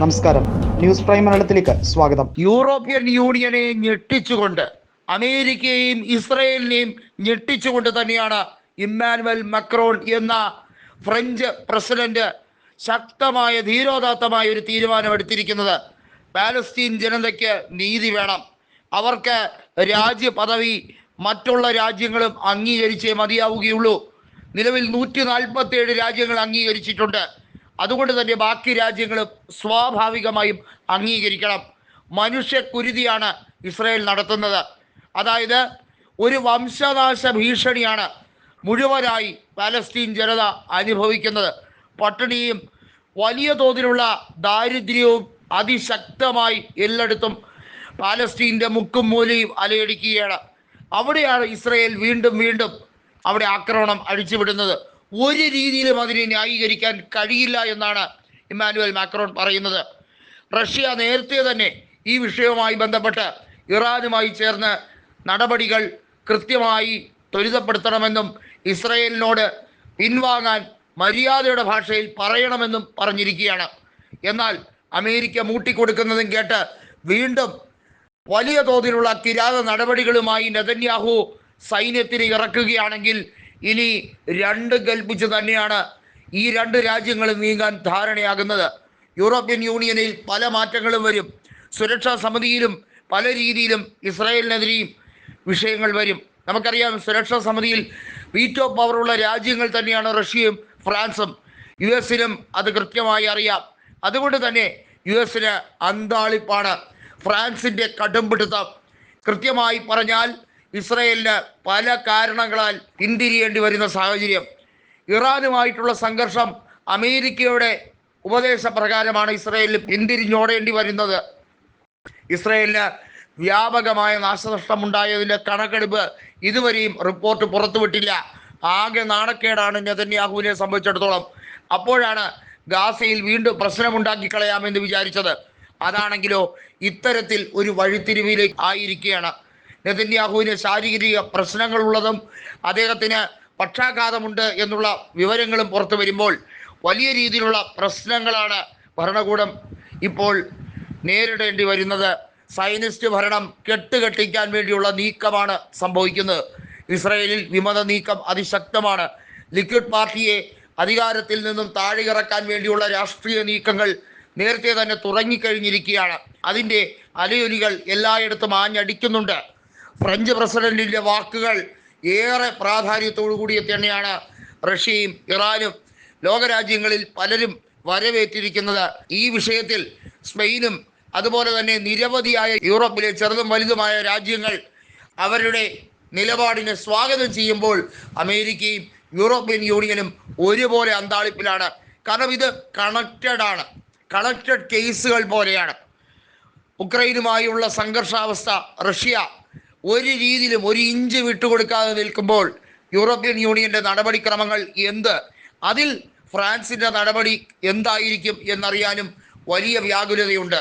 നമസ്കാരം. News prime മലയാളത്തിലേക്ക് സ്വാഗതം. യൂറോപ്യൻ യൂണിയനെ ഞെട്ടിച്ചുകൊണ്ട് അമേരിക്കയെയും ഇസ്രയേലിനെയും ഞെട്ടിച്ചുകൊണ്ട് തന്നെയാണ് ഇമ്മാനുവൽ മക്രോൺ എന്ന ഫ്രഞ്ച് പ്രസിഡന്റ് ശക്തമായ ധീരോദാത്തമായ ഒരു തീരുമാനം എടുത്തിരിക്കുന്നത്. പാലസ്തീൻ ജനതയ്ക്ക് നീതി വേണം. അവർക്ക് രാജ്യപദവി മറ്റുള്ള രാജ്യങ്ങളും അംഗീകരിച്ചേ മതിയാവുകയുള്ളൂ. നിലവിൽ നൂറ്റി നാൽപ്പത്തി ഏഴ് രാജ്യങ്ങൾ അംഗീകരിച്ചിട്ടുണ്ട്. അതുകൊണ്ട് തന്നെ ബാക്കി രാജ്യങ്ങളും സ്വാഭാവികമായും അംഗീകരിക്കണം. മനുഷ്യ മനുഷ്യക്കുരുതിയാണ് ഇസ്രയേൽ നടത്തുന്നത്. അതായത് ഒരു വംശനാശ ഭീഷണിയാണ് മുഴുവനായി പാലസ്തീൻ ജനത അനുഭവിക്കുന്നത്. പട്ടിണിയും വലിയ തോതിലുള്ള ദാരിദ്ര്യവും അതിശക്തമായി എല്ലായിടത്തും പാലസ്തീന്റെ മുക്കും മൂലയും അലയടിക്കുകയാണ്. അവിടെയാണ് ഇസ്രയേൽ വീണ്ടും വീണ്ടും അവിടെ ആക്രമണം അഴിച്ചുവിടുന്നത്. ഒരു രീതിയിലും അതിനെ ന്യായീകരിക്കാൻ കഴിയില്ല എന്നാണ് ഇമ്മാനുവൽ മാക്രോൺ പറയുന്നത്. റഷ്യ നേരത്തെ തന്നെ ഈ വിഷയവുമായി ബന്ധപ്പെട്ട് ഇറാനുമായി ചേർന്ന് നടപടികൾ കൃത്യമായി ത്വരിതപ്പെടുത്തണമെന്നും ഇസ്രയേലിനോട് പിൻവാങ്ങാൻ മര്യാദയുടെ ഭാഷയിൽ പറയണമെന്നും പറഞ്ഞിരിക്കുകയാണ്. എന്നാൽ അമേരിക്ക മൂട്ടിക്കൊടുക്കുന്നതും കേട്ട് വീണ്ടും വലിയ തോതിലുള്ള കിരാത നടപടികളുമായി നെതന്യാഹു സൈന്യത്തിന് ഇറക്കുകയാണെങ്കിൽ ഇനി രണ്ട് കൽപ്പിച്ച് തന്നെയാണ് ഈ രണ്ട് രാജ്യങ്ങളും നീങ്ങാൻ ധാരണയാകുന്നത്. യൂറോപ്യൻ യൂണിയനിൽ പല മാറ്റങ്ങളും വരും. സുരക്ഷാ സമിതിയിലും പല രീതിയിലും ഇസ്രായേലിനെതിരെയും വിഷയങ്ങൾ വരും. നമുക്കറിയാം സുരക്ഷാ സമിതിയിൽ വീറ്റോ പവറുള്ള രാജ്യങ്ങൾ തന്നെയാണ് റഷ്യയും ഫ്രാൻസും. യു എസിനും അത് കൃത്യമായി അറിയാം. അതുകൊണ്ട് തന്നെ യു എസിന് അന്താളിപ്പാണ്. ഫ്രാൻസിന്റെ കടുംപിടുത്തം. കൃത്യമായി പറഞ്ഞാൽ ഇസ്രയേലിന് പല കാരണങ്ങളാൽ പിന്തിരിയേണ്ടി വരുന്ന സാഹചര്യം. ഇറാനുമായിട്ടുള്ള സംഘർഷം അമേരിക്കയുടെ ഉപദേശപ്രകാരമാണ് ഇസ്രയേലിൽ പിന്തിരിഞ്ഞോടേണ്ടി വരുന്നത്. ഇസ്രയേലിന് വ്യാപകമായ നാശനഷ്ടം ഉണ്ടായതിന്റെ കണക്കെടുപ്പ് ഇതുവരെയും റിപ്പോർട്ട് പുറത്തുവിട്ടില്ല. ആകെ നാണക്കേടാണ് നെതന്യാഹുവിനെ സംബന്ധിച്ചിടത്തോളം. അപ്പോഴാണ് ഗാസയിൽ വീണ്ടും പ്രശ്നമുണ്ടാക്കി കളയാമെന്ന് വിചാരിച്ചത്. അതാണെങ്കിലോ ഇത്തരത്തിൽ ഒരു വഴിത്തിരിവിലേക്ക് ആയിരിക്കുകയാണ്. നെതന്യാഹുവിന് ശാരീരിക പ്രശ്നങ്ങളുള്ളതും അദ്ദേഹത്തിന് പക്ഷാഘാതമുണ്ട് എന്നുള്ള വിവരങ്ങളും പുറത്തു വരുമ്പോൾ വലിയ രീതിയിലുള്ള പ്രശ്നങ്ങളാണ് ഭരണകൂടം ഇപ്പോൾ നേരിടേണ്ടി വരുന്നത്. സൈനിസ്റ്റ് ഭരണം കെട്ടുകെട്ടിക്കാൻ വേണ്ടിയുള്ള നീക്കമാണ് സംഭവിക്കുന്നത്. ഇസ്രയേലിൽ വിമത നീക്കം അതിശക്തമാണ്. ലിക്വിഡ് പാർട്ടിയെ അധികാരത്തിൽ നിന്നും താഴെയിറക്കാൻ വേണ്ടിയുള്ള രാഷ്ട്രീയ നീക്കങ്ങൾ നേരത്തെ തന്നെ തുടങ്ങിക്കഴിഞ്ഞിരിക്കുകയാണ്. അതിന്റെ അലയൊലികൾ എല്ലായിടത്തും ആഞ്ഞടിക്കുന്നുണ്ട്. ഫ്രഞ്ച് പ്രസിഡന്റിന്റെ വാക്കുകൾ ഏറെ പ്രാധാന്യത്തോടു കൂടി തന്നെയാണ് റഷ്യയും ഇറാനും ലോകരാജ്യങ്ങളിൽ പലരും വരവേറ്റിരിക്കുന്നത്. ഈ വിഷയത്തിൽ സ്പെയിനും അതുപോലെ തന്നെ നിരവധിയായ യൂറോപ്പിലെ ചെറുതും വലുതുമായ രാജ്യങ്ങൾ അവരുടെ നിലപാടിനെ സ്വാഗതം ചെയ്യുമ്പോൾ അമേരിക്കയും യൂറോപ്യൻ യൂണിയനും ഒരുപോലെ അന്താളിപ്പിലാണ്. കാരണം ഇത് കണക്റ്റഡ് ആണ്. കണക്റ്റഡ് കേസുകൾ പോലെയാണ്. ഉക്രൈനുമായുള്ള സംഘർഷാവസ്ഥ റഷ്യ ഒരു രീതിയിലും ഒരു ഇഞ്ച് വിട്ടുകൊടുക്കാതെ നിൽക്കുമ്പോൾ യൂറോപ്യൻ യൂണിയന്റെ നടപടിക്രമങ്ങൾ എന്ത്? അതിൽ ഫ്രാൻസിന്റെ നടപടി എന്തായിരിക്കും എന്നറിയാനും വലിയ വ്യാകുലതയുണ്ട്.